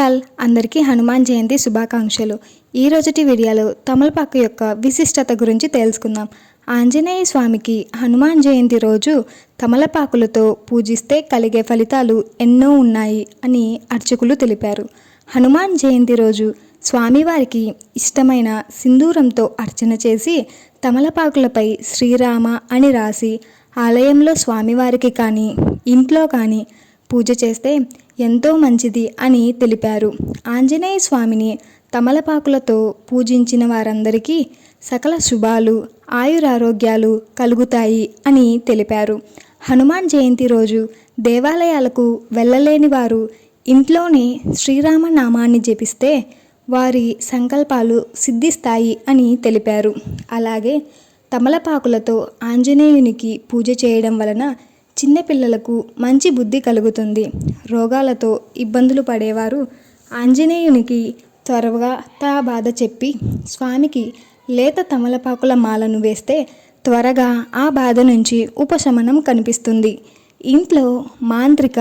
All అందరికీ హనుమాన్ జయంతి శుభాకాంక్షలు. ఈ రోజుటి వీడియోలో తమలపాకు యొక్క విశిష్టత గురించి తెలుసుకుందాం. ఆంజనేయ స్వామికి హనుమాన్ జయంతి రోజు తమలపాకులతో పూజిస్తే కలిగే ఫలితాలు ఎన్నో ఉన్నాయి అని అర్చకులు తెలిపారు. హనుమాన్ జయంతి రోజు స్వామివారికి ఇష్టమైన సింధూరంతో అర్చన చేసి తమలపాకులపై శ్రీరామ అని రాసి ఆలయంలో స్వామివారికి కానీ ఇంట్లో కానీ పూజ చేస్తే ఎంతో మంచిది అని తెలిపారు. ఆంజనేయ స్వామిని తమలపాకులతో పూజించిన వారందరికీ సకల శుభాలు ఆయురారోగ్యాలు కలుగుతాయి అని తెలిపారు. హనుమాన్ జయంతి రోజు దేవాలయాలకు వెళ్ళలేని వారు ఇంట్లోనే శ్రీరామ నామాన్ని జపిస్తే వారి సంకల్పాలు సిద్ధిస్తాయి అని తెలిపారు. అలాగే తమలపాకులతో ఆంజనేయునికి పూజ చేయడం వలన చిన్నపిల్లలకు మంచి బుద్ధి కలుగుతుంది. రోగాలతో ఇబ్బందులు పడేవారు. ఆంజనేయునికి త్వరగా తా బాధ చెప్పి స్వామికి లేత తమలపాకుల మాలను వేస్తే త్వరగా ఆ బాధ నుంచి ఉపశమనం కనిపిస్తుంది. ఇంట్లో మాంత్రిక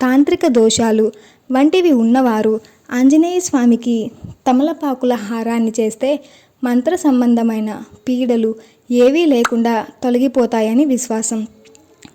తాంత్రిక దోషాలు వంటివి ఉన్నవారు ఆంజనేయ స్వామికి తమలపాకుల హారాన్ని చేస్తే మంత్ర సంబంధమైన పీడలు ఏవీ లేకుండా తొలగిపోతాయని విశ్వాసం.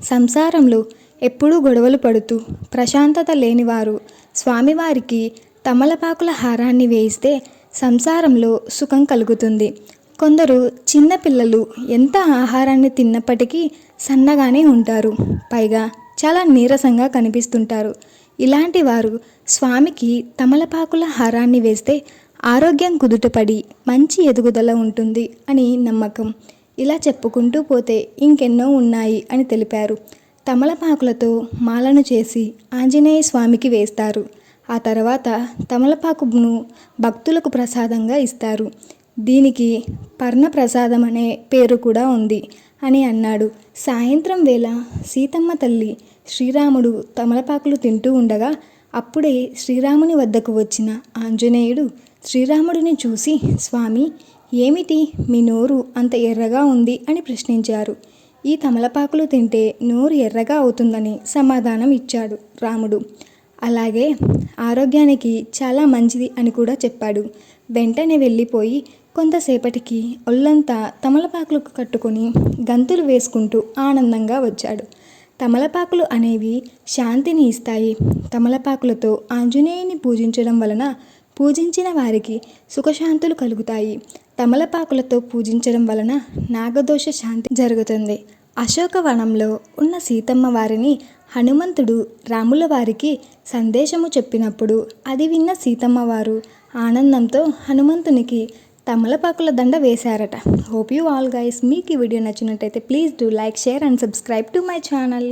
సంసారంలో ఎప్పుడూ గొడవలు పడుతూ ప్రశాంతత లేనివారు స్వామివారికి తమలపాకుల హారాన్ని వేయిస్తే సంసారంలో సుఖం కలుగుతుంది. కొందరు చిన్నపిల్లలు ఎంత ఆహారాన్ని తిన్నప్పటికీ సన్నగానే ఉంటారు. పైగా చాలా నీరసంగా కనిపిస్తుంటారు. ఇలాంటి వారు స్వామికి తమలపాకుల హారాన్ని వేస్తే ఆరోగ్యం కుదుటపడి మంచి ఎదుగుదల ఉంటుంది అని నమ్మకం. ఇలా చెప్పుకుంటూ పోతే ఇంకెన్నో ఉన్నాయి అని తెలిపారు. తమలపాకులతో మాలను చేసి ఆంజనేయ స్వామికి వేస్తారు. ఆ తర్వాత తమలపాకును భక్తులకు ప్రసాదంగా ఇస్తారు. దీనికి పర్ణ ప్రసాదం అనే పేరు కూడా ఉంది అని అన్నాడు. సాయంత్రం వేళ సీతమ్మ తల్లి శ్రీరాముడు తమలపాకులు తింటూ ఉండగా అప్పుడే శ్రీరాముని వద్దకు వచ్చిన ఆంజనేయుడు శ్రీరాముడిని చూసి స్వామి ఏమిటి? మీ నోరు అంత ఎర్రగా ఉంది అని ప్రశ్నించారు. ఈ తమలపాకులు తింటే నోరు ఎర్రగా అవుతుందని సమాధానం ఇచ్చాడు రాముడు. అలాగే ఆరోగ్యానికి చాలా మంచిది అని కూడా చెప్పాడు. వెంటనే వెళ్ళిపోయి కొంతసేపటికి ఒళ్ళంతా తమలపాకులు కట్టుకొని గంతులు వేసుకుంటూ ఆనందంగా వచ్చాడు. తమలపాకులు అనేవి శాంతిని ఇస్తాయి. తమలపాకులతో ఆంజనేయుని పూజించడం వలన పూజించిన వారికి సుఖశాంతులు కలుగుతాయి. తమలపాకులతో పూజించడం వలన నాగదోష శాంతి జరుగుతుంది. అశోకవనంలో ఉన్న సీతమ్మ వారిని హనుమంతుడు రాముల వారికి సందేశము చెప్పినప్పుడు అది విన్న సీతమ్మ వారు ఆనందంతో హనుమంతునికి తమలపాకుల దండ వేశారట. హోప్ యూ ఆల్ గైస్ మీకు ఈ వీడియో నచ్చినట్టయితే please do like share and subscribe to my channel